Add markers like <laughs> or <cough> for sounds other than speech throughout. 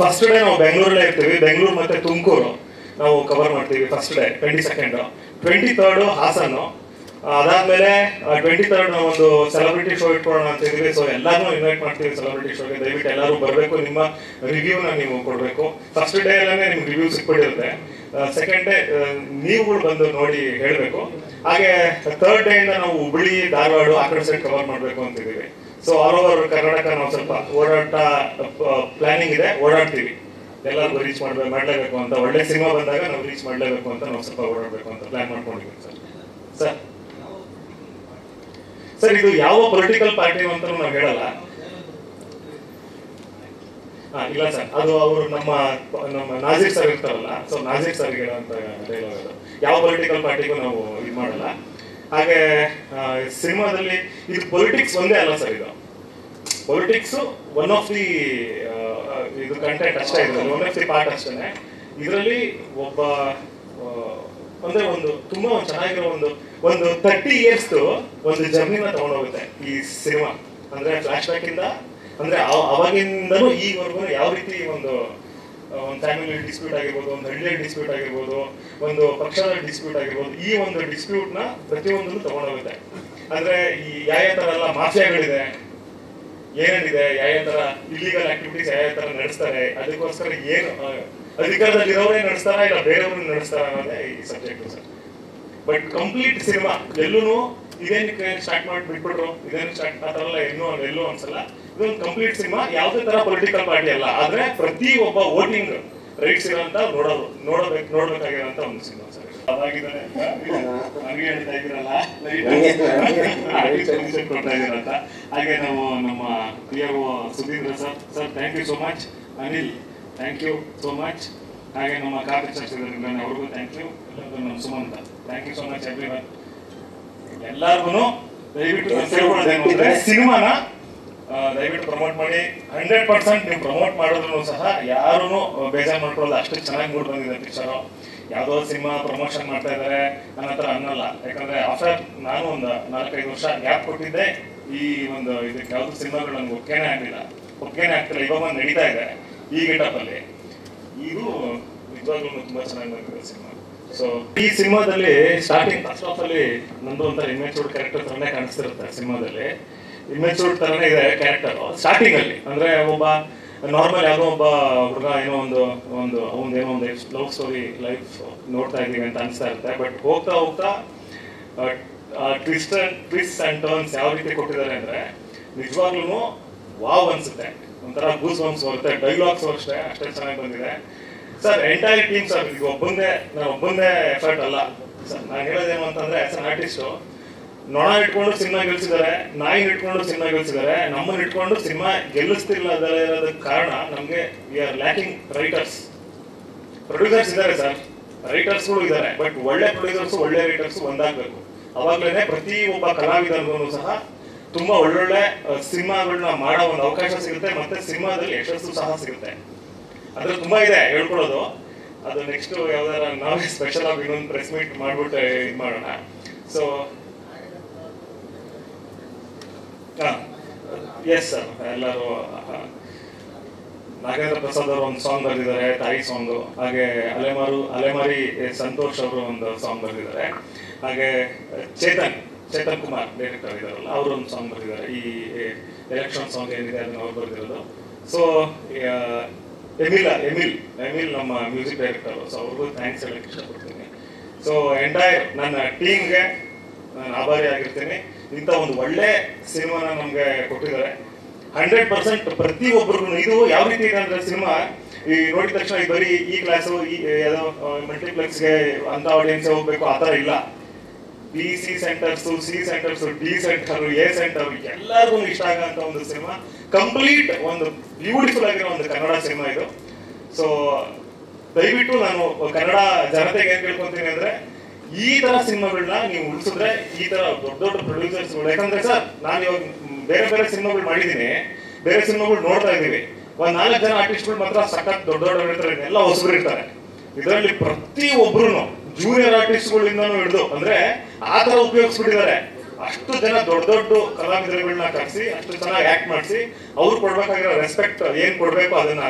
First day ನಾವು ಬೆಂಗಳೂರಲ್ಲೇ ಇರ್ತೀವಿ. ಬೆಂಗಳೂರು ಮತ್ತೆ ತುಮಕೂರು ನಾವು ಕವರ್ ಮಾಡ್ತೀವಿ first day twenty second twenty third Hassan ಅದಾದ್ಮೇಲೆ ಟ್ವೆಂಟಿ ತರ್ಡ್ ನಾವು ಒಂದು ಸೆಲೆಬ್ರಿಟಿ ಶೋ ಇಟ್ಕೊಳ್ಳೋಣ ಅಂತ ಇದ್ದೀವಿ. ಸೊ ಎಲ್ಲಾನು ಇನ್ವೈಟ್ ಮಾಡ್ತೀವಿ ಸೆಲೆಬ್ರಿಟಿ ಶೋಗೆ ದಯವಿಟ್ಟು ಎಲ್ಲರೂ ಬರಬೇಕು. ನಿಮ್ಮ ರಿವ್ಯೂನ ನೀವು ಕೊಡಬೇಕು. ಫಸ್ಟ್ ಡೇ ಅಲ್ಲೇ ನಿಮ್ಗೆ ರಿವ್ಯೂ ಸಿಕ್ಬಿಟ್ಟಿರುತ್ತೆ. ಸೆಕೆಂಡ್ ಡೇ ನೀವುಗಳು ಬಂದು ನೋಡಿ ಹೇಳಬೇಕು. ಹಾಗೆ ಥರ್ಡ್ ಡೇ ಇಂದ ನಾವು ಹುಬ್ಬಳ್ಳಿ ಧಾರವಾಡ ಆ ಕಡೆ ಸೈಡ್ ಕವರ್ ಮಾಡಬೇಕು ಅಂತಿದ್ದೀವಿ ಸೊ ಆಲ್ ಓವರ್ ಕರ್ನಾಟಕ ನಾವು ಸ್ವಲ್ಪ ಓಡಾಟ ಪ್ಲಾನಿಂಗ್ ಇದೆ, ಓಡಾಡ್ತೀವಿ. ಎಲ್ಲರಿಗೂ ರೀಚ್ ಮಾಡ್ಬೇಕು ಮಾಡಲೇಬೇಕು ಅಂತ. ಒಳ್ಳೆ ಸಿನಿಮಾ ಬಂದಾಗ ನಾವು ರೀಚ್ ಮಾಡಲೇಬೇಕು ಅಂತ ನಾವು ಸ್ವಲ್ಪ ಓಡಾಡಬೇಕು ಅಂತ ಪ್ಲಾನ್ ಮಾಡ್ಕೊಂಡಿದ್ದೀವಿ ಸರ್. ಸರ್. ಇದು ಯಾವ ಪೊಲಿಟಿಕಲ್ ಪಾರ್ಟಿ ಅಂತ ನಾವು ಹೇಳಲ್ಲ. ಇಲ್ಲ ಸರ್. ಅದು ಅವರು ನಮ್ಮ ನಮ್ಮ ನಾಜೀರ್ ಸರ್ ಇರ್ತಾರಲ್ಲ. ಸೊ ನಾಜೀರ್ ಸರ್ ಹೇಳುವಂತ ಯಾವ ಪೊಲಿಟಿಕಲ್ ಪಾರ್ಟಿಗೂ ನಾವು ಇದು ಮಾಡಲ್ಲ. ಹಾಗೆ ಸಿನಿಮಾದಲ್ಲಿ ಇದು ಪೊಲಿಟಿಕ್ಸ್ ಒಂದೇ ಅಲ್ಲ ಸರ್ ಇದು. ಪೊಲಿಟಿಕ್ಸ್ ಒನ್ ಆಫ್ ದಿ ಇದು ಕಂಟೆಂಟ್ ಅಷ್ಟೇ ಇದೆ ಒನ್ ಆಫ್ ದಿ ಪಾರ್ಟ್ ಅಷ್ಟೇ ಇದರಲ್ಲಿ ಒಬ್ಬ ಆ, ಅಂದ್ರೆ ಒಂದು ತುಂಬಾ ಒಂದು ಚೆನ್ನಾಗಿರೋ ಒಂದು ಒಂದು ತರ್ಟಿ ಇಯರ್ಸ್ ಒಂದು ಜರ್ನಿನ ತಗೊಂಡೋಗುತ್ತೆ ಈ ಸಿನಿಮಾ. ಅಂದ್ರೆ ಫ್ಲಾಶ್ ಬ್ಯಾಕ್ ಇಂದ ಅಂದ್ರೆ ಅವ- ಅವಾಗಿಂದನೂ ಈವರೆಗೂ ಯಾವ ರೀತಿ ಒಂದು ಒಂದು ಫ್ಯಾಮಿಲಿ ಡಿಸ್ಪ್ಯೂಟ್ ಆಗಿರ್ಬೋದು ಒಂದು ಹಳ್ಳಿಯ ಡಿಸ್ಪ್ಯೂಟ್ ಆಗಿರ್ಬೋದು ಒಂದು ಪಕ್ಷದ ಡಿಸ್ಪ್ಯೂಟ್ ಆಗಿರ್ಬೋದು ಈ ಒಂದು ಡಿಸ್ಪ್ಯೂಟ್ನ ಪ್ರತಿಯೊಂದನ್ನು ತಗೊಂಡೋಗುತ್ತೆ. ಅಂದ್ರೆ ಈ ಯಾವ ಯಾವ ತರ ಎಲ್ಲ ಮಾಫಿಯಾಗಳಿದೆ ಏನೇನಿದೆ ಯಾವ ತರ ಇಲ್ಲಿಗಲ್ ಆಕ್ಟಿವಿಟೀಸ್ ಯಾವ ತರ ನಡೆಸ್ತಾರೆ, ಅದಕ್ಕೋಸ್ಕರ ಏನು ಅಧಿಕಾರದಲ್ಲಿ ಅಧಿಕಾರದಲ್ಲಿರೋರೇ ನಡೆಸ್ತಾರ ಇಲ್ಲ ಬೇರೆಯವ್ರನ್ನ ನಡೆಸ್ತಾರ ಅನ್ನೋದೇ ಈ subject sir. But complete cinema ಎಲ್ಲೂ ಇದೇನಕ್ಕೆ ಸ್ಟಾರ್ಟ್ ಮಾಡಿ, ಬಿಟ್ಬಿಟ್ರು, ಇದೇನು ಸ್ಟಾರ್ಟ್ ಆ ಥರ ಎಲ್ಲ ಎಲ್ಲೂ ಅನ್ಸಲ್ಲ. ಇದೊಂದು ಕಂಪ್ಲೀಟ್ ಸಿನಿಮಾ ಯಾವುದೇ ತರ ಪೊಲಿಟಿಕಲ್ ಪಾರ್ಟಿ ಅಲ್ಲ. ಆದ್ರೆ ಪ್ರತಿ ಒಬ್ಬ ವೋಟಿಂಗ್ ರೈಟ್ಸ್ ಇರೋಂತ ನೋಡೋದು, ನೋಡಬೇಕು ನೋಡ್ಬೇಕಾಗಿರೋಂತ ಒಂದು ಸಿನಿಮಾ ಸರ್. ಅವಾಗಿದ್ದಾರೆ ಹಂಗೆ ಹೇಳ್ತಾ ಇದ್ದೀರಲ್ಲ permission ಕೊಡ್ತಾ ಇದ್ದೀರಂತ ಹಾಗೆ ನಾವು ನಮ್ಮ P R Sudhindra sir sir thank you so much Anil thank you so much ಹಾಗೆ ನಮ್ಮ ಕಾರ್ಯದರ್ಶಿಗಳಿದ್ದಾರೆ ಅವ್ರಿಗೂ ಥ್ಯಾಂಕ್ ಯು ಎಲ್ಲರಿಗೂ ನಮ್ಮ Sumantha thank you so much everyone ಎಲ್ಲರಿಗೂ ದಯವಿಟ್ಟು ಸಿನಿಮಾನ ದಯವಿಟ್ಟು ಪ್ರಮೋಟ್ ಮಾಡಿ. ಹಂಡ್ರೆಡ್ ಪರ್ಸೆಂಟ್ ನೀವು ಪ್ರಮೋಟ್ ಮಾಡಿದ್ರು ಸಹ ಯಾರೂ ಬೇಜಾರು ಮಾಡ್ಕೊಳ್ಳೋದು ಅಷ್ಟು ಚೆನ್ನಾಗಿ ಮೂಡ್ ಬಂದಿದೆ ಪಿಕ್ಚರು ಯಾವುದೋ ಸಿನಿಮಾ ಪ್ರಮೋಷನ್ ಮಾಡ್ತಾ ಇದ್ದಾರೆ ನನ್ನ ಹತ್ರ ಅನ್ನಲ್ಲ. ಯಾಕಂದ್ರೆ ಆಫ್ಟರ್ ನಾನು ಒಂದು ನಾಲ್ಕೈದು ವರ್ಷ ಗ್ಯಾಪ್ ಕೊಟ್ಟಿದ್ದೆ, ಈ ಒಂದು ಇದಕ್ಕೆ ಯಾವ್ದು ಸಿನಿಮಾಗಳು ನನ್ಗೆ ಒಪ್ಪಿಗೆನೇ ಆಗ್ಲಿಲ್ಲ. ಒಪ್ಪಿಗೆನೇ ಆಗ್ತಿಲ್ಲ. ಇವಾಗ ಒಂದು ನಡೀತಾ ಇದೆ ಈ ಗೆಟಪ್ ಅಲ್ಲಿ. ಇದು ನಿಜವಾಗ್ಲೂ ತುಂಬಾ ಚೆನ್ನಾಗಿ ಬಂದಿದೆ ಸಿನಿಮಾ. ಸೊ ಈ ಸಿನಿಮಾದಲ್ಲಿ ಸ್ಟಾರ್ಟಿಂಗ್ ಫಸ್ಟ್ ಆಫ್ ಅಲ್ಲಿ ನಂದು ಒಂಥರ ಇಮೇಚೂರ್ಡ್ ಕ್ಯಾರೆಕ್ಟರ್ ತರನೇ ಕಾಣಿಸ್ತಿರುತ್ತೆ ಸಿನಿಮಾದಲ್ಲಿ. ಇಮೇಚೂರ್ಡ್ ತರನೇ ಇದೆ ಕ್ಯಾರೆಕ್ಟರ್ ಸ್ಟಾರ್ಟಿಂಗ್ ಅಲ್ಲಿ, ಅಂದ್ರೆ ಒಬ್ಬ ನಾರ್ಮಲ್ ಯಾರೋ ಒಬ್ಬ ಹುಡುಗ ಏನೋ ಒಂದು ಒಂದು ಅವನ್ ಏನೋ ಒಂದು ಲವ್ ಸ್ಟೋರಿ ಲೈಫ್ ನೋಡ್ತಾ ಇದ್ದೀವಿ ಅಂತ ಅನಿಸ್ತಾ ಇರುತ್ತೆ. ಬಟ್ ಹೋಗ್ತಾ ಹೋಗ್ತಾ ಟ್ವಿಸ್ಟ್ ಟ್ವಿಸ್ಟ್ ಅಂಡ್ ಟರ್ನ್ಸ್ ಯಾವ ರೀತಿ ಕೊಟ್ಟಿದ್ದಾರೆ ಅಂದ್ರೆ ನಿಜವಾಗ್ಲೂ ವಾವ್ ಅನ್ಸುತ್ತೆ. ಒಂಥರ ಗೂಸ್ ಬಂಪ್ಸ್ ಹೋಗುತ್ತೆ ಡೈಲಾಗ್ಸ್ ಅಷ್ಟೇ ಅಷ್ಟೇ ಚೆನ್ನಾಗಿ ಬಂದಿದೆ. ಸರ್ ಎಂಟೈರ್ ಟೀಮ್ ಸರ್ ಈಗ ಒಬ್ಬಂದೇ ನಾನು ಒಬ್ಬಂದೇ ಎಫರ್ಟ್ ಅಲ್ಲ. ಸರ್ ನಾನು ಹೇಳೋದೇನು ಅಂತಂದ್ರೆ ಆಸ್ ಅನ್ ಆರ್ಟಿಸ್ಟು ನೊಣ ಇಟ್ಕೊಂಡು ಸಿನಿಮಾ ಗೆಲ್ಸಿದ್ದಾರೆ, ನಾಯಿ ಇಟ್ಕೊಂಡು ಸಿನಿಮಾ ಗೆಲ್ಸಿದ್ದಾರೆ ನಮ್ಮನ್ನ ಇಟ್ಕೊಂಡು ಸಿನಿಮಾ ಗೆಲ್ಲಿಸ್ತಿಲ್ಲ ಕಾರಣ ನಮಗೆ we are lacking writers producers ಇದ್ದಾರೆ ಸರ್ ರೈಟರ್ಸ್ಗಳು ಇದ್ದಾರೆ ಬಟ್ ಒಳ್ಳೆ ಪ್ರೊಡ್ಯೂಸರ್ಸ್ ಒಳ್ಳೆ ರೈಟರ್ಸ್ ಒಂದಾಗಬೇಕು. ಅವಾಗಲೇ ಪ್ರತಿ ಒಬ್ಬ ಕಲಾವಿದನಿಗೂ ಸಹ ತುಂಬಾ ಒಳ್ಳೊಳ್ಳೆ ಸಿನಿಮಾಗಳನ್ನ ಮಾಡೋ ಒಂದು ಅವಕಾಶ ಸಿಗುತ್ತೆ ಮತ್ತೆ ಸಿನಿಮಾದಲ್ಲಿ ಯಶಸ್ಸು ಸಹ ಸಿಗುತ್ತೆ. ಅದ್ರ ತುಂಬಾ ಇದೆ ಹೇಳ್ಕೊಳ್ಳೋದು. ಅದು ನೆಕ್ಸ್ಟ್ ಯಾವ್ದಾರ ನಾವೇ ಸ್ಪೆಷಲ್ ಆಗಿ ಇನ್ನೊಂದು ಪ್ರೆಸ್ ಮೀಟ್ ಮಾಡ್ಬಿಟ್ಟು ಇದು ಮಾಡೋಣ. ಸೊ ಎಸ್ ಸರ್ ಎಲ್ಲರೂ ನಾಗೇಂದ್ರ ಪ್ರಸಾದ್ ಅವರು ಒಂದು ಸಾಂಗ್ ಬರೆದಿದ್ದಾರೆ, ತಾಯಿ ಸಾಂಗ್ ಹಾಗೆ ಅಲೆಮಾರು, ಅಲೆಮಾರಿ ಸಂತೋಷ್ ಅವರು ಒಂದು ಸಾಂಗ್ ಬರೆದಿದ್ದಾರೆ. ಹಾಗೆ, ಚೇತನ್ ಚೇತನ್ ಕುಮಾರ್ ಡೈರೆಕ್ಟರ್ ಇದ್ದಾರಲ್ಲ, ಅವರು ಒಂದು ಸಾಂಗ್ ಬರೆದಿದ್ದಾರೆ. ಈ ಎಲೆಕ್ಷನ್ ಸಾಂಗ್ ಏನಿದೆ ಅದನ್ನ ಅವ್ರು ಬರೆದಿರೋದು. ಸೊ ಎಮಿಲ್ ಎಮಿಲ್ ಎಮಿಲ್ ನಮ್ಮ ಮ್ಯೂಸಿಕ್ ಡೈರೆಕ್ಟರ್ ಸೊ ಅವ್ರಿಗೂ ಥ್ಯಾಂಕ್ಸ್ ಹೇಳಕ್ಕೆ ಇಷ್ಟಪಡ್ತೀನಿ. ಸೊ ಎಂಟೈರ್ ನನ್ನ ಟೀಮ್ಗೆ ನಾನು ಆಭಾರಿ ಆಗಿರ್ತೀನಿ. ಇಂಥ ಒಂದು ಒಳ್ಳೆ ಸಿನಿಮಾನ ನಮ್ಗೆ ಕೊಟ್ಟಿದ್ದಾರೆ. ಹಂಡ್ರೆಡ್ ಪರ್ಸೆಂಟ್ ಪ್ರತಿ ಒಬ್ಬರಿಗೂ ಇದು ಯಾವ ರೀತಿ ಇದೆ ಅಂದ್ರೆ ಸಿನಿಮಾ, ಈ ನೋಡಿದ ತಕ್ಷಣ ಬರೀ ಈ ಕ್ಲಾಸು ಈ ಯಾವುದೋ ಮಲ್ಟಿಪ್ಲೆಕ್ಸ್ಗೆ ಅಂತ ಆಡಿಯನ್ಸ್ ಹೋಗ್ಬೇಕು, ಆ ಥರ ಇಲ್ಲ. B C centres C centres D centre A centre ಎಲ್ಲರಿಗೂ ಇಷ್ಟ ಆಗಂತ ಒಂದು ಸಿನಿಮಾ. ಕಂಪ್ಲೀಟ್ ಒಂದು ಬ್ಯೂಟಿಫುಲ್ ಆಗಿರೋ ಒಂದು ಕನ್ನಡ ಸಿನಿಮಾ ಇದು. ಸೊ ದಯವಿಟ್ಟು ನಾನು ಕನ್ನಡ ಜನತೆಗೆ ಏನ್ ಕೇಳ್ಕೊತೀನಿ ಅಂದ್ರೆ ಈ ತರ ಸಿನಿಮಾಗಳನ್ನ ನೀವು ಉಳಿಸಿದ್ರೆ ಈ ತರ ದೊಡ್ಡ ದೊಡ್ಡ ಪ್ರೊಡ್ಯೂಸರ್ಸ್ ಯಾಕಂದ್ರೆ ಸರ್, ನಾನು ಇವಾಗ ಬೇರೆ ಬೇರೆ ಸಿನಿಮಾಗಳು ಮಾಡಿದ್ದೀನಿ. ಬೇರೆ ಸಿನಿಮಾಗಳು ನೋಡ್ತಾ ಇದ್ದೀವಿ ಒಂದ್ ನಾಲ್ಕು ಜನ ಆರ್ಟಿಸ್ಟ್ಗಳು ಮಾತ್ರ ಸಖತ್ ದೊಡ್ಡ ದೊಡ್ಡ ಇರ್ತಾರೆ. ಎಲ್ಲ ಹೊಸಬರು ಇರ್ತಾರೆ. ಇದರಲ್ಲಿ ಪ್ರತಿ ಒಬ್ರು ಜೂನಿಯರ್ ಆರ್ಟಿಸ್ಟ್ಗಳಿಂದನೂ ಹಿಡಿದು, ಅಂದ್ರೆ ಆ ತರ ಉಪಯೋಗಿಸ್ಬಿಟ್ಟಿದ್ದಾರೆ. ಅಷ್ಟು ಜನ ದೊಡ್ಡ ದೊಡ್ಡ ಕಲಾವಿದರುಗಳನ್ನ ಕರೆಸಿ, ಅಷ್ಟು ಚೆನ್ನಾಗಿ ಆಕ್ಟ್ ಮಾಡಿಸಿ, ಅವ್ರು ಕೊಡ್ಬೇಕಾಗಿರೋ ರೆಸ್ಪೆಕ್ಟ್ ಏನ್ ಕೊಡ್ಬೇಕು ಅದನ್ನ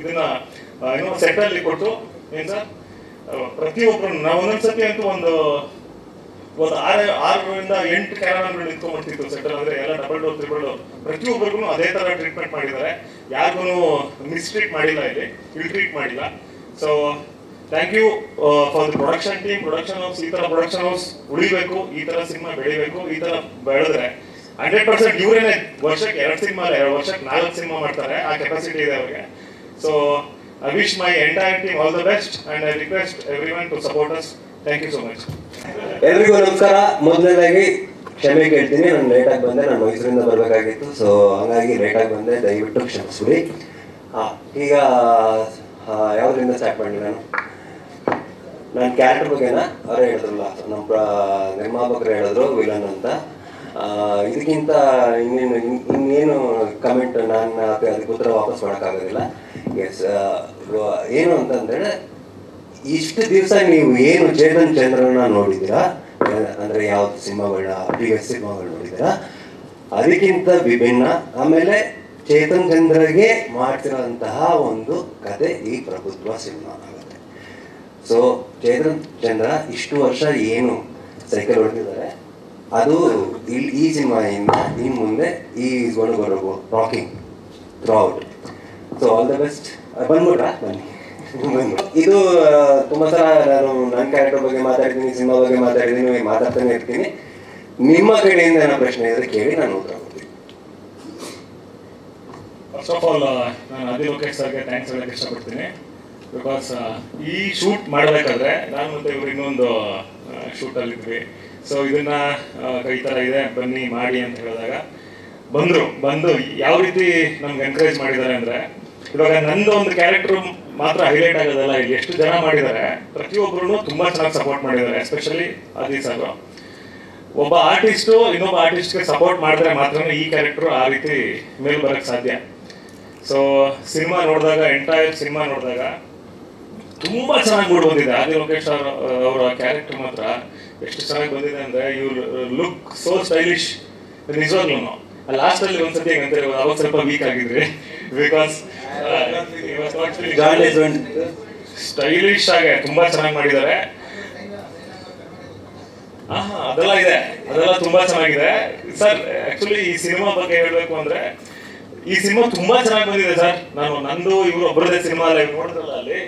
ಇದನ್ನ ಏನೋ ಸೆಟ್ ಅಲ್ಲಿ ಕೊಟ್ಟು, ಏನ್ ಸರ್? ಪ್ರತಿಯೊಬ್ಬರು ನಾವು ಒಂದೊಂದ್ಸತಿ ಅಂತೂ ಒಂದು ಒಂದು ಆರು ಆರರಿಂದ ಎಂಟು ಕ್ಯಾರವಾನ್ಗಳು ನಿಂತ್ಕೊಂಡ್ಬಿಡ್ತಿತ್ತು ಸೆಟಲ್ ಅಂದ್ರೆ ಎಲ್ಲ ಡಬಲ್ ಡೋರ್ ತ್ರಿಬಲ್ ಡೋರ್ ಪ್ರತಿಯೊಬ್ಬರಿಗೂ ಅದೇ ತರ ಟ್ರೀಟ್ಮೆಂಟ್ ಮಾಡಿದ್ದಾರೆ. ಯಾರಿಗೂ ಮಿಸ್ಟ್ರೀಟ್ ಮಾಡಿಲ್ಲ ಇಲ್ಲಿ ಇಲ್ಲಿ ಟ್ರೀಟ್ ಮಾಡಿಲ್ಲ so thank you for the production team production house ಈ ತರ ಪ್ರೊಡಕ್ಷನ್ ಹೌಸ್ ಉಳಿಬೇಕು, ಈ ತರ ಸಿನಿಮಾ ಬೆಳಿಬೇಕು, ಈ ತರ ಬೆಳೆದ್ರೆ ಹಂಡ್ರೆಡ್ ಪರ್ಸೆಂಟ್ ಇವರೇನೆ ವರ್ಷಕ್ಕೆ ಎರಡು ಸಿನಿಮಾ ಎರಡು ವರ್ಷಕ್ಕೆ ನಾಲ್ಕು ಸಿನಿಮಾ ಮಾಡ್ತಾರೆ, ಆ ಕೆಪಾಸಿಟಿ ಇದೆ ಅವ್ರಿಗೆ. So I wish my entire team all the best and I request everyone to to support Thank you so much ಎಲ್ರಿಗೂ ನಮಸ್ಕಾರ. ಮೊದಲನೇದಾಗಿ ಕ್ಷಮೆ ಕೇಳ್ತೀನಿ. ನಾನು ಲೇಟಾಗಿ ಬಂದೆ. ನಾನು ಮೈಸೂರಿಂದ ಬರಬೇಕಾಗಿತ್ತು. ಸೊ ಹಾಗಾಗಿ ಲೇಟಾಗಿ ಬಂದೆ. ದಯವಿಟ್ಟು ಕ್ಷಮಿಸ್ಬಿಡಿ. ಈಗ ಯಾವ್ದ್ರಿಂದ ಸ್ಟಾರ್ಟ್ ಮಾಡಲಿ ನಾನು? ನನ್ನ ಕ್ಯಾರೆಕ್ಟರ್ ಬಗ್ಗೆನ? ಅವರೇ ಹೇಳಿದ್ರಲ್ಲ. ನಮ್ಮ ನಿರ್ಮಾಪಕರು ಹೇಳಿದ್ರು, ವಿಲನ್ ಅಂತ. ಇದಕ್ಕಿಂತ ಇನ್ನೇನು, ಇನ್- ಇನ್ನೇನು ಕಮೆಂಟ್ ನಾನು ಅದಕ್ಕೆ ಉತ್ತರ ವಾಪಸ್ ಮಾಡೋಕ್ಕಾಗೋದಿಲ್ಲ. ಎಸ್ ಏನು ಅಂತಂದರೆ, ಇಷ್ಟು ದಿವಸ ನೀವು ಏನು ಚೇತನ್ ಚಂದ್ರನ ನೋಡಿದ್ದೀರಾ? ಅಂದರೆ ಯಾವ್ದು ಸಿನಿಮಾಗಳನ್ನ ಪ್ರೀವಿಯಸ್ ಸಿನಿಮಾಗಳು ನೋಡಿದ್ದೀರಾ? ಅದಕ್ಕಿಂತ ವಿಭಿನ್ನ, ಆಮೇಲೆ ಚೇತನ್ ಚಂದ್ರಗೆ ಮಾಡ್ತಿರೋಂತಹ ಒಂದು ಕತೆ ಈ ಪ್ರಭುತ್ವ ಸಿನಿಮಾ ಆಗುತ್ತೆ. ಸೊ ಚೇತನ್ ಚಂದ್ರ ಇಷ್ಟು ವರ್ಷ ಏನು ಸೈಕಲ್ ಹೊಡೆದಿದ್ದಾರೆ? ಅದು ಇಲ್ಲಿ ಈ ಸಿನಿಮಾದಿಂದ ಇನ್ನು ಮುಂದೆ ಈ ಬರೋದು rocking through so all the best ಬಂದ್ಬಿಟ್ರಾ? ಬನ್ನಿ. ಇದು ತುಂಬಾ ಸಲ ನಾನು ನನ್ನ ಕ್ಯಾರೆಕ್ಟರ್ ಬಗ್ಗೆ ಮಾತಾಡ್ತೀನಿ ಸಿನಿಮಾ ಬಗ್ಗೆ ಮಾತಾಡಿದ್ದೀನಿ ಮಾತಾಡ್ತಾನೆ ಇರ್ತೀನಿ. ನಿಮ್ಮ ಕಡೆಯಿಂದ ಏನೋ ಪ್ರಶ್ನೆ ಇದ್ರೆ ಕೇಳಿ, ನಾನು ಉತ್ತರ ಫಸ್ಟ್ ಆಫ್ ಆಲ್ ನಾನು ಅದೇ ಲೋಕೇಶ್ ಸರ್ಗೆ ಥ್ಯಾಂಕ್ಸ್ ಹೇಳಕ್ಕೆ ಇಷ್ಟಪಡ್ತೀನಿ. ಬಿಕಾಸ್ ಈ ಶೂಟ್ ಮಾಡಬೇಕಾದ್ರೆ ನಾನು ಮತ್ತೆ ಇವ್ರು ಇನ್ನೊಂದು ಶೂಟಲ್ಲಿ ಇದ್ವಿ ಸೊ ಇದನ್ನ ಕೈ ಥರ ಇದೆ. ಬನ್ನಿ, ಮಾಡಿ ಅಂತ ಹೇಳಿದಾಗ, ಬಂದರು, ಬಂದು ಯಾವ ರೀತಿ ನಮ್ಗೆ ಎನ್ಕರೇಜ್ ಮಾಡಿದ್ದಾರೆ ಅಂದರೆ, ಇವಾಗ ನಂದು ಒಂದು ಕ್ಯಾರೆಕ್ಟರ್ ಮಾತ್ರ ಹೈಲೈಟ್ ಆಗೋದಲ್ಲ, ಇಲ್ಲಿ ಎಷ್ಟು ಜನ ಮಾಡಿದ್ದಾರೆ ಪ್ರತಿಯೊಬ್ಬರು ತುಂಬಾ ಚೆನ್ನಾಗಿ ಸಪೋರ್ಟ್ ಮಾಡಿದ್ದಾರೆ ಎಸ್ಪೆಷಲಿ ಆದಿ ಸರ್ ಒಬ್ಬ ಆರ್ಟಿಸ್ಟು ಇನ್ನೊಬ್ಬ ಆರ್ಟಿಸ್ಟ್ಗೆ ಸಪೋರ್ಟ್ ಮಾಡಿದ್ರೆ ಮಾತ್ರ ಈ ಕ್ಯಾರೆಕ್ಟರ್ ಆ ರೀತಿ ಮೇಲ್ ಬರಕ್ ಸಾಧ್ಯ. ಸೊ ಸಿನಿಮಾ ನೋಡಿದಾಗ ಎಂಟೈರ್ ಸಿನಿಮಾ ನೋಡಿದಾಗ, ತುಂಬಾ ಚೆನ್ನಾಗಿ ಮೂಡ್ ಬಂದಿದೆ. ಆದಿ ಲೋಕೇಶ್ ಅವ್ರ ಅವರ ಕ್ಯಾರೆಕ್ಟರ್ ಮಾತ್ರ. ಎಷ್ಟು ಚೆನ್ನಾಗಿ ಬಂದಿದೆ ಅಂದ್ರೆ ಯು ಲುಕ್ ಸೋ ಸ್ಟೈಲಿಶ್ ನಿಜವಾಗ್ಲೂ ಲಾಸ್ಟ್ ಅಲ್ಲಿ ಒಂದ್ಸತಿ ಹೆಂಗಂತಾರೆ ಅವಾಗ ಸ್ವಲ್ಪ ವೀಕ್ ಆಗಿದ್ರಿ. ಬಿಕಾಸ್ ಸ್ಟೈಲಿಶ್ ಆಗಿ ತುಂಬಾ ಚೆನ್ನಾಗಿ ಮಾಡಿದ್ದಾರೆ. ಅದೆಲ್ಲ ಇದೆ. ಅದೆಲ್ಲ ತುಂಬಾ ಚೆನ್ನಾಗಿದೆ. ಸರ್ ಆಕ್ಚುಲಿ ಈ ಸಿನಿಮಾ ಬಗ್ಗೆ ಹೇಳ್ಬೇಕು ಅಂದ್ರೆ ಈ ಸಿನಿಮಾ ತುಂಬಾ ಚೆನ್ನಾಗಿ ಬಂದಿದೆ ಸರ್. ನಾನು ನಂದು ಇವ್ರು ಒಬ್ಬರದೇ ಸಿನಿಮಾ ಅಲ್ಲ ನೋಡಿದ್ರಲ್ಲ ಅಲ್ಲಿ.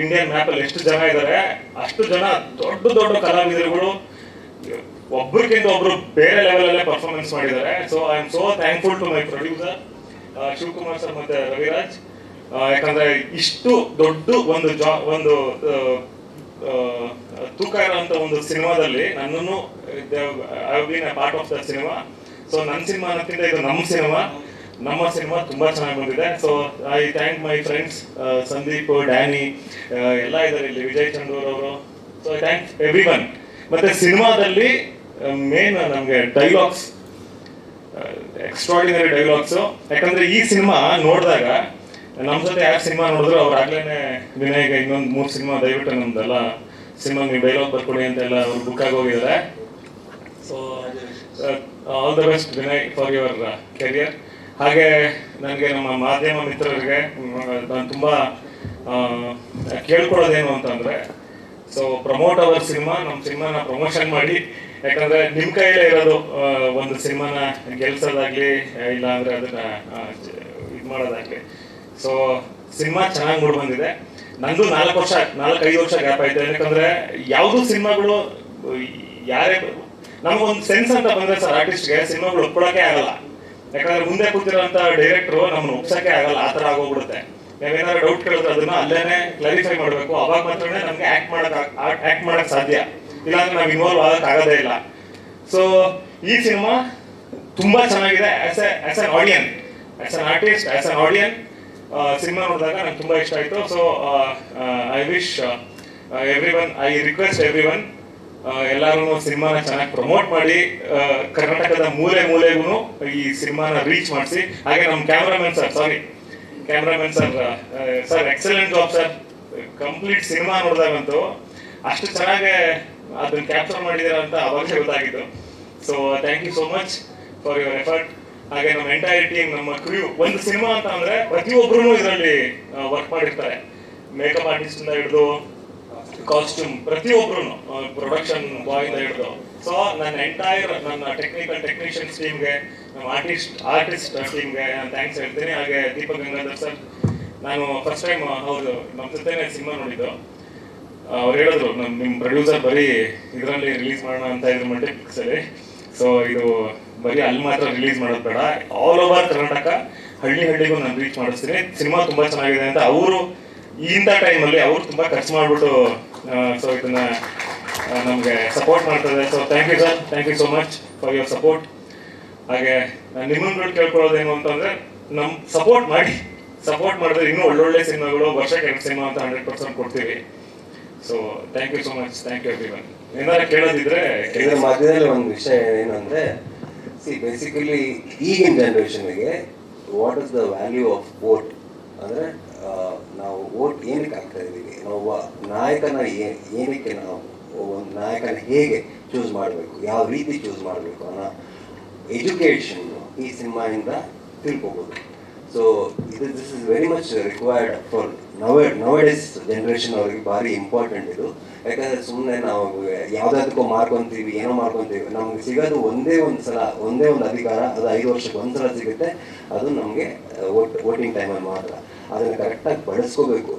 ಇಂಡಿಯನ್ ಮ್ಯಾಪ್ ಅಲ್ಲಿ ಎಷ್ಟು ಜನ ಇದ್ದಾರೆ ಅಷ್ಟು ಜನ ದೊಡ್ಡ ದೊಡ್ಡ ಕಲಾವಿದರುಗಳು, ಒಬ್ರಿಗಿಂತ ಒಬ್ರು ಬೇರೆ ಲೆವೆಲಲ್ಲೇ ಪರ್ಫಾರ್ಮೆನ್ಸ್ ಮಾಡಿದ್ದಾರೆ. So I am so thankful to my producer Shivakumar sir ಮತ್ತೆ ರವಿರಾಜ್. ಯಾಕಂದ್ರೆ ಇಷ್ಟು ದೊಡ್ಡ ಒಂದು ಜಾ, ಒಂದು ತೂಕ ಇರೋಂಥ ಒಂದು ಸಿನಿಮಾದಲ್ಲಿ ನನ್ನನ್ನು I been a part of the cinema so ನನ್ನ ಸಿನಿಮಾ ಅನ್ನೋಕ್ಕಿಂತ ಇದು ನಮ್ಮ ಸಿನಿಮಾ ನಮ್ಮ ಸಿನಿಮಾ ತುಂಬಾ ಚೆನ್ನಾಗಿ ಬಂದಿದೆ. So I thank my friends Sandeep Danny ಎಲ್ಲ ಇದ್ದಾರೆ ಇಲ್ಲಿ. ವಿಜಯ್ ಚಂದೂರ್ ಅವರು. So I thank everyone ಮತ್ತೆ ಸಿನಿಮಾದಲ್ಲಿ ಮೇನ್ ನಮಗೆ ಡೈಲಾಗ್ಸ್ ಎಕ್ಸ್ಟ್ರಾಡಿನರಿ ಡೈಲಾಗ್ಸ್ ಯಾಕಂದ್ರೆ ಈ ಸಿನಿಮಾ ನೋಡಿದಾಗ ನಮ್ಮ ಜೊತೆ ಯಾವ ಸಿನಿಮಾ ನೋಡಿದ್ರು ಅವ್ರು ಆಗ್ಲೇನೆ ವಿನಾಯಕ ಇನ್ನೊಂದು ಮೂರು ಸಿನಿಮಾ ದಯವಿಟ್ಟು ನಮ್ದೆಲ್ಲ ಸಿನಿಮಾ ನೀವು ಡೈಲಾಗ್ ಬರ್ಕೊಡಿ ಅಂತೆಲ್ಲ ಅವ್ರು ಬುಕ್ ಆಗಿ ಹೋಗಿದ್ದಾರೆ so all the best Vinay for your career ಹಾಗೆ ನನಗೆ ನಮ್ಮ ಮಾಧ್ಯಮ ಮಿತ್ರರಿಗೆ, ನಾನು ತುಂಬ ಕೇಳ್ಕೊಳ್ಳೋದೇನು ಅಂತಂದ್ರೆ ಸೊ ಪ್ರಮೋಟ್ ಅವರ್ ಸಿನಿಮಾ ನಮ್ಮ ಸಿನಿಮಾನ ಪ್ರಮೋಷನ್ ಮಾಡಿ. ಯಾಕಂದ್ರೆ ನಿಮ್ಮ ಕೈಲೇ ಇರೋದು ಒಂದು ಸಿನಿಮಾನ ಗೆಲ್ಸೋದಾಗ್ಲಿ, ಇಲ್ಲ ಅಂದ್ರೆ ಅದನ್ನ ಇದು ಮಾಡೋದಾಗ್ಲಿ. ಸೊ ಸಿನಿಮಾ ಚೆನ್ನಾಗಿ ಮೂಡ್ ಬಂದಿದೆ. ನಂದು ನಾಲ್ಕು ವರ್ಷ ನಾಲ್ಕು ಐದು ವರ್ಷ ಗ್ಯಾಪ್ ಆಯ್ತು. ಯಾಕಂದ್ರೆ ಯಾವ್ದು ಸಿನಿಮಾಗಳು ಯಾರೇ ನಮಗೊಂದು ಸೆನ್ಸ್ ಅಂತ ಬಂದ್ರೆ ಸರ್ ಆರ್ಟಿಸ್ಟ್ಗೆ ಸಿನಿಮಾಗಳು ಒಪ್ಕೊಳಕ್ಕೆ ಆಗಲ್ಲ. ಯಾಕಂದ್ರೆ ಮುಂದೆ ಕೂತಿರೋಂಥ ಡೈರೆಕ್ಟ್ರು ನಮ್ಮನ್ನ ಒಪ್ಸಕ್ಕೆ ಆಗಲ್ಲ, ಆ ಥರ ಆಗೋಗ್ಬಿಡುತ್ತೆ. ನಾವೇನಾದ್ರು ಡೌಟ್ ಕೇಳಿದ್ರೆ ಅದನ್ನ ಅಲ್ಲೇನೆ ಕ್ಲಾರಿಫೈ ಮಾಡಬೇಕು. ಅವಾಗ ಮಾತ್ರನೇ ನಮ್ಗೆ ಆಕ್ಟ್ ಮಾಡಕ್ ಆಕ್ಟ್ ಮಾಡಕ್ ಸಾಧ್ಯ. ಇಲ್ಲಾಂದ್ರೆ ನಾವು ಇನ್ವಾಲ್ವ್ ಆಗಕ್ ಆಗೋದೇ ಇಲ್ಲ. ಸೊ ಈ ಸಿನಿಮಾ ತುಂಬಾ ಚೆನ್ನಾಗಿದೆ. As as an audience as an artist as an audience cinema ನೋಡಿದಾಗ ನಂಗೆ ತುಂಬಾ ಇಷ್ಟ ಆಯ್ತು. So I wish everyone I request everyone ಎಲ್ಲರೂ ಸಿನಿಮಾನ ಚೆನ್ನಾಗಿ ಪ್ರಮೋಟ್ ಮಾಡಿ ಕರ್ನಾಟಕದ ಮೂಲೆ ಮೂಲೆಗೂ ಈ ಸಿನಿಮಾನ ರೀಚ್ ಮಾಡಿಸಿ. ಹಾಗೆ ನಮ್ಮ cameraman sir sorry cameraman sir sir excellent job sir complete cinema ನೋಡಿದಾಗಂತೂ ಅಷ್ಟು ಚೆನ್ನಾಗಿ ಅದನ್ನ ಕ್ಯಾಪ್ಚರ್ ಮಾಡಿದಾರೆ ಅಂತ ಅವಾಗಲೇ ಗೊತ್ತಾಗಿದ್ದು. So thank you so much for your effort ಹಾಗೆ ನಮ್ಮ ಎಂಟೈರ್ ಟೀಮ್ ನಮ್ಮ ಕ್ರೂ ಒಂದು ಸಿನಿಮಾ ಅಂತ ಅಂದ್ರೆ ಪ್ರತಿಯೊಬ್ಬರು ಇದರಲ್ಲಿ ವರ್ಕ್ ಮಾಡಿರ್ತಾರೆ. ಮೇಕಪ್ ಆರ್ಟಿಸ್ಟ್ ಇಂದ ಹಿಡಿದು ಕಾಸ್ಟ್ಯೂಮ್ ಪ್ರತಿಯೊಬ್ರು ಪ್ರೊಡಕ್ಷನ್ ಬಾಯ್ ಹಿಡಿದು. ಸೊ ನನ್ನ ಎಂಟೈರ್ ನನ್ನ ಟೆಕ್ನಿಕಲ್ ಟೆಕ್ನಿಷಿಯನ್ಸ್ ಟೀಮ್ಗೆ ನಮ್ಮ ಆರ್ಟಿಸ್ಟ್ ಆರ್ಟಿಸ್ಟ್ ಟೀಮ್ಗೆ ನಾನು ಥ್ಯಾಂಕ್ಸ್ ಹೇಳ್ತೀನಿ. ಹಾಗೆ ದೀಪಕ್ ಗಂಗಾಧರ್ ಸರ್ ನಾನು ಫಸ್ಟ್ ಟೈಮ್ ಹೌದು ನಮ್ಮ ಜೊತೆನೆ ಸಿನಿಮಾ ನೋಡಿದ್ದು. ಅವ್ರು ಹೇಳಿದ್ರು ನಮ್ಮ ನಿಮ್ಮ ಪ್ರೊಡ್ಯೂಸರ್ ಬರೀ ಇದರಲ್ಲಿ ರಿಲೀಸ್ ಮಾಡೋಣ ಅಂತ ಇದ್ರು ಸರಿ ಸೊ ಇದು ಬರೀ ಅಲ್ಲಿ ಮಾತ್ರ ರಿಲೀಸ್ ಮಾಡೋದು ಬೇಡ. ಆಲ್ ಓವರ್ ಕರ್ನಾಟಕ, ಹಳ್ಳಿ ಹಳ್ಳಿಗೂ ನಾನು ರೀಚ್ ಮಾಡಿಸ್ತೀನಿ. ಸಿನಿಮಾ ತುಂಬ ಚೆನ್ನಾಗಿದೆ ಅಂತ ಅವರು, ಇಂಥ ಟೈಮಲ್ಲಿ ಅವರು ತುಂಬ ಖರ್ಚು ಮಾಡಿಬಿಟ್ಟು ಸೊ ಇದನ್ನ ನಮಗೆ ಸಪೋರ್ಟ್ ಮಾಡ್ತಾರೆ so thank you sir thank you so much for your support ಹಾಗೆ ನಾನು ನಿಮ್ಮನ್ನು ಕೇಳ್ಕೊಳ್ಳೋದೇನು ಅಂತಂದ್ರೆ, ನಮ್ ಸಪೋರ್ಟ್ ಮಾಡಿ ಸಪೋರ್ಟ್ ಮಾಡಿದ್ರೆ ಇನ್ನೂ ಒಳ್ಳೊಳ್ಳೆ ಸಿನಿಮಾಗಳು, ವರ್ಷಕ್ಕೆ ಎರಡು ಸಿನಿಮಾ ಅಂತ ಹಂಡ್ರೆಡ್ ಪರ್ಸೆಂಟ್ ಕೊಡ್ತೀವಿ. So thank you so much thank you everyone ಏನಾದ್ರು ಕೇಳೋದಿದ್ರೆ, ಇದರ ಮಧ್ಯದಲ್ಲಿ ಒಂದು ವಿಷಯ ಏನಂದ್ರೆ ಸಿ ಬೇಸಿಕಲಿ ಈಗಿನ ಜನರೇಷನ್ಗೆ what is the value of vote ಅಂದರೆ ನಾವು ವೋಟ್ ಏನಕ್ಕೆ ಆಗ್ತಾ ಇದ್ದೀವಿ ಒಬ್ಬ ನಾಯಕನ ಏನಕ್ಕೆ ನಾವು ಒಂದು ನಾಯಕನ ಹೇಗೆ ಚೂಸ್ ಮಾಡಬೇಕು, ಯಾವ ರೀತಿ ಚೂಸ್ ಮಾಡಬೇಕು ಅನ್ನೋ ಎಜುಕೇಷನ್ ಈ ಸಿನಿಮಾಯಿಂದ ತಿಳ್ಕೊಬೋದು. ಸೊ ಇದು this is very much required for now nowadays generation ಅವ್ರಿಗೆ ಭಾರಿ ಇಂಪಾರ್ಟೆಂಟ್ ಇದು. ಯಾಕಂದರೆ ಸುಮ್ಮನೆ ನಾವು ಯಾವುದಾದಕ್ಕೂ ಮಾರ್ಕೊಂತೀವಿ ಏನೋ ಮಾಡ್ಕೊತೀವಿ, ನಮ್ಗೆ ಸಿಗೋದು ಒಂದೇ ಒಂದು ಸಲ, ಒಂದೇ ಒಂದು ಅಧಿಕಾರ, ಅದು ಐದು ವರ್ಷಕ್ಕೆ ಒಂದು ಸಲ ಸಿಗುತ್ತೆ, ಅದು ನಮಗೆ ವೋಟ್, ವೋಟಿಂಗ್ ಟೈಮಲ್ಲಿ ಮಾತ್ರ. ಅದನ್ನು ಕರೆಕ್ಟಾಗಿ ಬಳಸ್ಕೋಬೇಕು.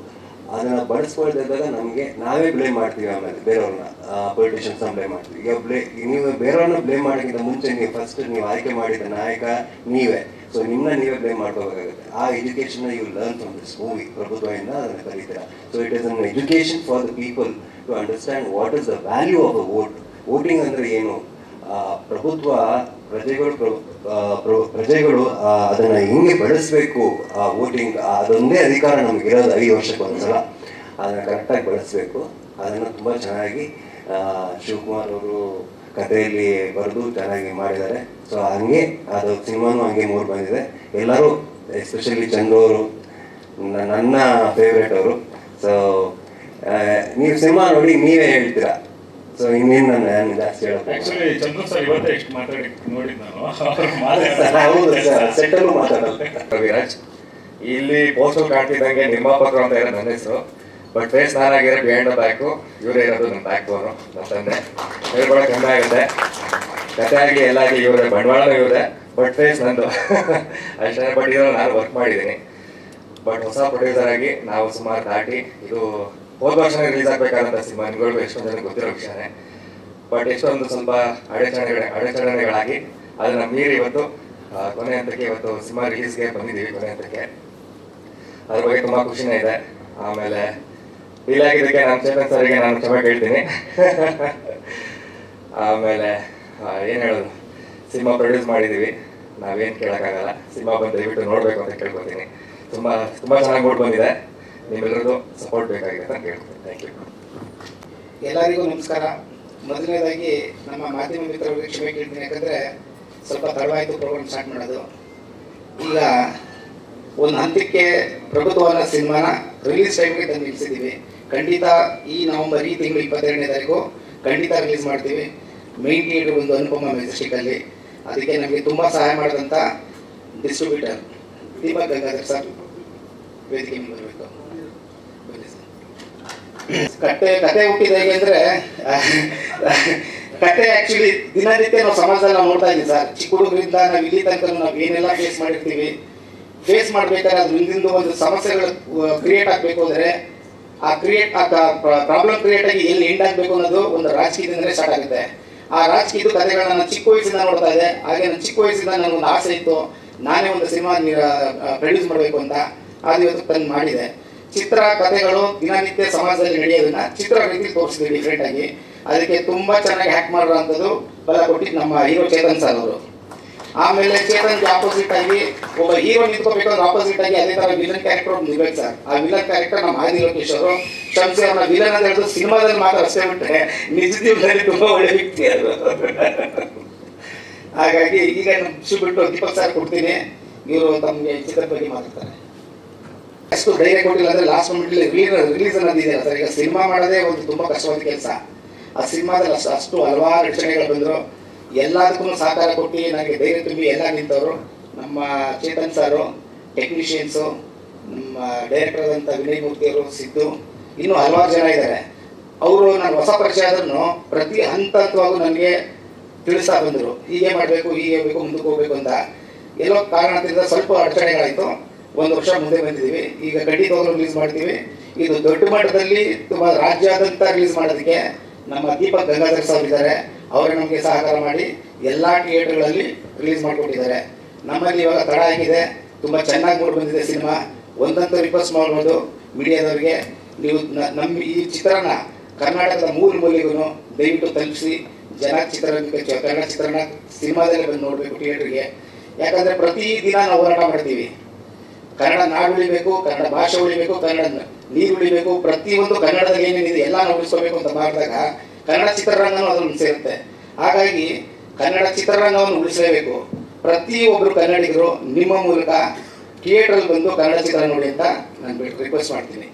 ಅದನ್ನ ಬಳಸ್ಕೊಳ್ದಿದ್ದಾಗ ನಮಗೆ ನಾವೇ ಬ್ಲೇಮ್ ಮಾಡ್ತೀವಿ ಆಮೇಲೆ ಬೇರೆಯವ್ರನ್ನ ಪೊಲಿಟಿಷಿಯನ್ಸ್ ಬ್ಲೇಮ್ ಮಾಡ್ತೀವಿ. ಈಗ ಬ್ಲೇ ನೀವು ಬೇರೆಯವ್ರನ್ನ ಬ್ಲೇಮ್ ಮಾಡೋಕ್ಕಿಂತ ಮುಂಚೆ ನೀವು ಫಸ್ಟ್ ನೀವು ಆಯ್ಕೆ ಮಾಡಿದ ನಾಯಕ ನೀವೇ. ಸೊ ನಿಮ್ಮನ್ನ ನೀವೇ ಬ್ಲೇಮ್ ಮಾಡ್ಕೋಬೇಕಾಗುತ್ತೆ. ಆ education you learn from this movie ಪ್ರಭುತ್ವದಿಂದ ಅದನ್ನು ಕರೀತೀರ so it is an education for the people to understand what is the value of a vote voting ಅಂದ್ರೆ ಏನು? ಪ್ರಭುತ್ವ, ಪ್ರಜೆಗಳು ಪ್ರಜೆಗಳು ಅದನ್ನ ಹೆಂಗೆ ಬಳಸಬೇಕು, ಆ ವೋಟಿಂಗ್ ಅದೊಂದೇ ಅಧಿಕಾರ ನಮ್ಗೆ ಇರೋದು ಐದು ವರ್ಷಕ್ಕೆ ಒಂದ್ಸಲ. ಅದನ್ನ ಕರೆಕ್ಟಾಗಿ ಬಳಸಬೇಕು. ಅದನ್ನು ತುಂಬ ಚೆನ್ನಾಗಿ ಶಿವಕುಮಾರ್ ಅವರು ಕಥೆಯಲ್ಲಿ ಬರೆದು ಚೆನ್ನಾಗಿ ಮಾಡಿದ್ದಾರೆ. ಸೊ ಹಂಗೆ, ಅದು ಸಿನಿಮಾನು ಹಂಗೆ ಮೂರ್ ಬಂದಿದೆ. ಎಲ್ಲರೂ ಎಸ್ಪೆಷಲಿ ಚಂದ್ರು ಅವರು ನನ್ನ ಫೇವ್ರೇಟ್ ಅವರು. ಸೊ ನೀವು ಸಿನಿಮಾ ನೋಡಿ ನೀವೇ ಹೇಳ್ತೀರಾ? ಸೊ ಇನ್ನೇನು ನಾನು ಜಾಸ್ತಿ ಸೆಟ್ಟಲ್ಲೂ ಮಾತಾಡಲ್ಲ ವಿರಾಜ್ ಇಲ್ಲಿ ಪೋಸ್ಟರ್ ಕಾಣ್ತಿದ್ದಂಗೆ ನಿರ್ಮಾಪಕರು ಅಂತ ಇರೋದು ನನ್ನ ಹೆಸರು. ಬಟ್ ಫೇಸ್ ನಾನಾಗಿರೋ ಬಿಹೈಂಡ್ ಬ್ಯಾಕು ಇವರೇ ಇರೋದು ನನ್ನ ಬ್ಯಾಕ್ ಬೋನು ನಮ್ಮ ತಂದೆ. ಹೇಳ್ಕೊಳಕ್ ಹೆಮ್ಮೆ ಆಗುತ್ತೆ. ಕತೆ ಆಗಿ ಎಲ್ಲ ಆಗಿ ಇವರೇ ಬಂಡವಾಳನೂ ಇವರೇ ಬಟ್ ಫೇಸ್ ನಂದು. <laughs> ಅಷ್ಟೇ ಬಟ್ ಇದನ್ನು ನಾನು ವರ್ಕ್ ಮಾಡಿದ್ದೀನಿ. ಬಟ್ ಹೊಸ ಪ್ರೊಡ್ಯೂಸರ್ ಆಗಿ ನಾವು ಸುಮಾರು ದಾಟಿ ಇದು ಹೋದ ವರ್ಷ ರಿಲೀಸ್ ಆಗಬೇಕಾದಂಥ ಸಿನಿಮಾ. ಎಷ್ಟೊಂದು ಜನಕ್ಕೆ ಗೊತ್ತಿರೋ ವಿಷಯನೇ. ಬಟ್ ಎಷ್ಟೊಂದು ಸ್ವಲ್ಪ ಅಡೆಚಣೆಗಳ, ಅಡಚಣೆಗಳಾಗಿ ಅದನ್ನ ಮೀರಿ ಇವತ್ತು ಕೊನೆ ಹಂತಕ್ಕೆ ಇವತ್ತು ಸಿನಿಮಾ ರಿಲೀಸ್ಗೆ ಬಂದಿದ್ದೀವಿ ಕೊನೆ ಹಂತಕ್ಕೆ. ಅದ್ರ ಬಗ್ಗೆ ತುಂಬಾ ಖುಷಿನೇ ಇದೆ. ಆಮೇಲೆ ಆಗಿದ್ದಕ್ಕೆ ನಾನು ಚೇತನ್ ಸರ್ಗೆ ನಾನು ಕ್ಷಮೆ ಕೇಳ್ತೀನಿ. <laughs> ಆಮೇಲೆ ಏನು ಹೇಳೋದು? ಸಿನಿಮಾ ಪ್ರೊಡ್ಯೂಸ್ ಮಾಡಿದೀವಿ ನಾವೇನ್ ಕೇಳೋಕ್ಕಾಗಲ್ಲ. ಸಿನಿಮಾ ಬಂದು ದಯವಿಟ್ಟು ನೋಡ್ಬೇಕು ಅಂತ ಕೇಳ್ಕೊತೀನಿ. ತುಂಬಾ ತುಂಬಾ ಚೆನ್ನಾಗಿ ಮೂಡ್ ಬಂದಿದೆ. ನಿಮ್ಮೆಲ್ಲರದು ಸಪೋರ್ಟ್ ಬೇಕಾಗಿದೆ ಅಂತ ಯು ಎಲ್ಲರಿಗೂ ನಮಸ್ಕಾರ. ಮೊದಲನೇದಾಗಿ ನಮ್ಮ ಮಾಧ್ಯಮ ಮಿತ್ರರಿಗೆ ಕ್ಷಮೆ ಕೇಳ್ತೀನಿ. ಯಾಕಂದ್ರೆ ಸ್ವಲ್ಪ ತಡವಾಯಿತು ಪ್ರೋಗ್ರಾಮ್ ಸ್ಟಾರ್ಟ್ ಮಾಡೋದು. ಈಗ ಒಂದು ಹಂತಕ್ಕೆ ಪ್ರಭುತ್ವನ ಸಿನಿಮಾನ ರಿಲೀಸ್ ಟೈಮ್ಗೆ ತಂದು ನಿಲ್ಲಿಸಿದ್ದೀವಿ. ಖಂಡಿತ ಈ ನವೆಂಬರ್, ಈ ತಿಂಗಳು ಇಪ್ಪತ್ತೆರಡನೇ ತಾರೀಕು ಖಂಡಿತ ರಿಲೀಸ್ ಮಾಡ್ತೀವಿ. ಮೈನ್ ಥಿಯೇಟರ್ ಒಂದು ಅನುಪಮ ಮೆಜೆಸ್ಟಿಕಲ್ಲಿ ಅದಕ್ಕೆ ನಮಗೆ ತುಂಬ ಸಹಾಯ ಮಾಡಿದಂಥ ಡಿಸ್ಟ್ರಿಬ್ಯೂಟರ್ ದೀಪಕ್ ಗಂಗಾಧರ್ ಸರ್. ವೇದಿಕೆ ಬನ್ನಿ ಕತೆ ಹುಟ್ಟಿದ ಹೇಗೆ ಅಂದ್ರೆ ಕತೆ ಆಕ್ಚುಲಿ ದಿನನಿತ್ಯ ನಾವು ಸಮಾಜದಲ್ಲಿ ನಾವು ನೋಡ್ತಾ ಇದ್ದೀವಿ ಸರ್. ಚಿಕ್ಕ ಹುಡುಗರಿಂದ ನಾವು ಇಲ್ಲಿ ತನಕ ನಾವು ಏನೆಲ್ಲ ಫೇಸ್ ಮಾಡಿರ್ತೀವಿ ಫೇಸ್ ಮಾಡ್ಬೇಕಾದ್ರೆ ಅದ್ರ ಹಿಂದಿಂದ ಒಂದು ಸಮಸ್ಯೆಗಳು ಕ್ರಿಯೇಟ್ ಆಗಬೇಕು ಅಂದ್ರೆ, ಆ ಕ್ರಿಯೇಟ್ ಆ ಪ್ರಾಬ್ಲಮ್ ಕ್ರಿಯೇಟ್ ಆಗಿ ಎಲ್ಲಿ ಎಂಡ್ ಆಗಬೇಕು ಅನ್ನೋದು ಒಂದು ರಾಜಕೀಯದಿಂದಲೇ ಸ್ಟಾರ್ಟ್ ಆಗುತ್ತೆ. ಆ ರಾಜಕೀಯದ ಕಥೆಗಳನ್ನ ನಾನು ಚಿಕ್ಕ ವಯಸ್ಸಿಂದ ನೋಡ್ತಾ ಇದೆ ಹಾಗೆ ನನ್ನ ಚಿಕ್ಕ ವಯಸ್ಸಿಂದ ನನಗೊಂದು ಆಸೆ ಇತ್ತು. ನಾನೇ ಒಂದು ಸಿನಿಮಾ ಪ್ರೊಡ್ಯೂಸ್ ಮಾಡಬೇಕು ಅಂತ. ಅದು ಇವತ್ತು ಮಾಡಿದೆ. ಚಿತ್ರ, ಕಥೆಗಳು, ದಿನನಿತ್ಯ ಸಮಾಜದಲ್ಲಿ ನಡೆಯೋದನ್ನ ಚಿತ್ರ ರೀತಿ ತೋರಿಸಿದ್ವಿ ಡಿಫ್ರೆಂಟ್ ಆಗಿ. ಅದಕ್ಕೆ ತುಂಬಾ ಚೆನ್ನಾಗಿ ಹ್ಯಾಕ್ ಮಾಡಿರೋಂಥದ್ದು ಬಲ ಕೊಟ್ಟಿದ್ದು ನಮ್ಮ ಹೀರೋ ಚೇತನ್ ಸರ್ ಅವರು. ಆಮೇಲೆ ಚೇತನ್ಗೆ ಆಪೋಸಿಟ್ ಆಗಿ ಒಬ್ಬ ಹೀರೋ ನಿಂತ್ಕೋಬೇಕಂದ್ರೆ ಆಪೋಸಿಟ್ ಆಗಿ ಅದೇ ತರ ವಿಲನ್ ಕ್ಯಾರೆಕ್ಟರ್ ನಿಲ್ಬೇಕು ಸರ್. ಆ ವಿಲನ್ ಕ್ಯಾರೆಕ್ಟರ್ ನಮ್ಮ ಆದಿ ಲೋಕೇಶ್ ಅವರು. ಶಂಸಿ ಅವ್ರನ್ನ ವಿಲನ್ ಅಂತ ಹೇಳಿದ್ರು ಸಿನಿಮಾದಲ್ಲಿ ಮಾತ್ರ ಅಷ್ಟೇ ಬಿಟ್ಟರೆ ನಿಜ ತುಂಬಾ ಒಳ್ಳೆ ವ್ಯಕ್ತಿ ಅದು. ಹಾಗಾಗಿ ಈಗ ಬಿಟ್ಟು ದೀಪಕ್ ಸರ್ ಕೊಡ್ತೀನಿ. ಇವರು ತಮಗೆ ಚಿತ್ರದ ಬಗ್ಗೆ ಮಾತಾಡ್ತಾರೆ. ಅಷ್ಟು ಧೈರ್ಯ ಕೊಟ್ಟಿಲ್ಲ ಅಂದ್ರೆ ಲಾಸ್ಟ್ ಮೂಮೆಂಟ್ ರಿಲೀಸ್ ರಿಲೀಸ್ ಅನ್ನೋದು ಇದೆಯಲ್ಲ ಸರ್ ಈಗ ಸಿನಿಮಾ ಮಾಡೋದೇ ಒಂದು ತುಂಬಾ ಕಷ್ಟವಾದ ಕೆಲಸ. ಆ ಸಿನಿಮಾದಲ್ಲಿ ಅಷ್ಟು ಅಷ್ಟು ಹಲವಾರು ರಚನೆಗಳು ಬಂದರು. ಎಲ್ಲದಕ್ಕೂ ಸಹಕಾರ ಕೊಟ್ಟು ನನಗೆ ಧೈರ್ಯ ತುಂಬಿ ಎಲ್ಲ ನಿಂತವರು. ನಮ್ಮ ಚೇತನ್ ಸಾರು ಟೆಕ್ನಿಷಿಯನ್ಸು ನಮ್ಮ ಡೈರೆಕ್ಟರ್ ಆದಂಥ ವಿನಯ್ ಮೂರ್ತಿಯವರು ಸಿದ್ದು. ಇನ್ನೂ ಹಲವಾರು ಜನ ಇದ್ದಾರೆ. ಅವರು ನಾನು ಹೊಸ ಪರಿಚಯ ಆದ್ರೂ ಪ್ರತಿ ಹಂತ ಹಂತವಾಗೂ ನನಗೆ ತಿಳಿಸ್ತಾ ಬಂದರು. ಹೀಗೆ ಮಾಡಬೇಕು, ಹೀಗೆ ಬೇಕು ಮುಂದಕ್ಕೆ ಹೋಗ್ಬೇಕು ಅಂತ. ಎಲ್ಲೋ ಕಾರಣದಿಂದ ಸ್ವಲ್ಪ ಅಡಚಣೆಗಳಾಯಿತು. ಒಂದು ವರ್ಷ ಮುಂದೆ ಬಂದಿದ್ದೀವಿ. ಈಗ ಖಂಡಿತವಾಗ್ಲೂ ರಿಲೀಸ್ ಮಾಡ್ತೀವಿ. ಇದು ದೊಡ್ಡ ಮಟ್ಟದಲ್ಲಿ ತುಂಬ ರಾಜ್ಯಾದ್ಯಂತ ರಿಲೀಸ್ ಮಾಡೋದಕ್ಕೆ ನಮ್ಮ ದೀಪಕ್ ಗಂಗಾಧರ್ ಸರ್ ಇದ್ದಾರೆ. ಅವರೇ ನಮಗೆ ಸಹಕಾರ ಮಾಡಿ ಎಲ್ಲ ಥಿಯೇಟರ್ಗಳಲ್ಲಿ ರಿಲೀಸ್ ಮಾಡಿಕೊಟ್ಟಿದ್ದಾರೆ. ನಮ್ಮಲ್ಲಿ ಇವಾಗ ತಡ ಆಗಿದೆ. ತುಂಬ ಚೆನ್ನಾಗಿ ಮೂಡಿ ಬಂದಿದೆ ಸಿನಿಮಾ. ಒಂದಂತ ರಿಕ್ವೆಸ್ಟ್ ಮಾಡ್ಬೋದು ಮೀಡಿಯಾದವ್ರಿಗೆ. ನೀವು ನಮ್ಮ ಈ ಚಿತ್ರನ ಕರ್ನಾಟಕದ ಮೂಲ ಮೂಲೆಗೂ ದಯವಿಟ್ಟು ತಲುಪಿಸಿ. ಜನ ಚಿತ್ರರಂಗಕ್ಕೆ ಕನ್ನಡ ಚಿತ್ರಣ ಸಿನಿಮಾದಲ್ಲಿ ಬಂದು ನೋಡಬೇಕು ಥಿಯೇಟ್ರಿಗೆ ಯಾಕಂದರೆ ಪ್ರತಿ ದಿನ ನಾವು ಹೋರಾಟ ಮಾಡ್ತೀವಿ. ಕನ್ನಡ ನಾಡು ಉಳಿಬೇಕು, ಕನ್ನಡ ಭಾಷೆ ಉಳಿಬೇಕು, ಕನ್ನಡ ನೀರು ಉಳಿಬೇಕು, ಪ್ರತಿಯೊಂದು ಕನ್ನಡದಲ್ಲಿ ಏನೇನಿದೆ ಎಲ್ಲ ಉಳಿಸ್ಕೋಬೇಕು ಅಂತ ಮಾಡಿದಾಗ ಕನ್ನಡ ಚಿತ್ರರಂಗನೂ ಅದನ್ನು ಸೇರುತ್ತೆ. ಹಾಗಾಗಿ ಕನ್ನಡ ಚಿತ್ರರಂಗವನ್ನು ಉಳಿಸಲೇಬೇಕು. ಪ್ರತಿಯೊಬ್ಬರು ಕನ್ನಡಿಗರು ನಿಮ್ಮ ಮೂಲಕ ಥಿಯೇಟ್ರಲ್ಲಿ ಬಂದು ಕನ್ನಡ ಚಿತ್ರ ನೋಡಿ ಅಂತ ನಾನು ರಿಕ್ವೆಸ್ಟ್ ಮಾಡ್ತೀನಿ.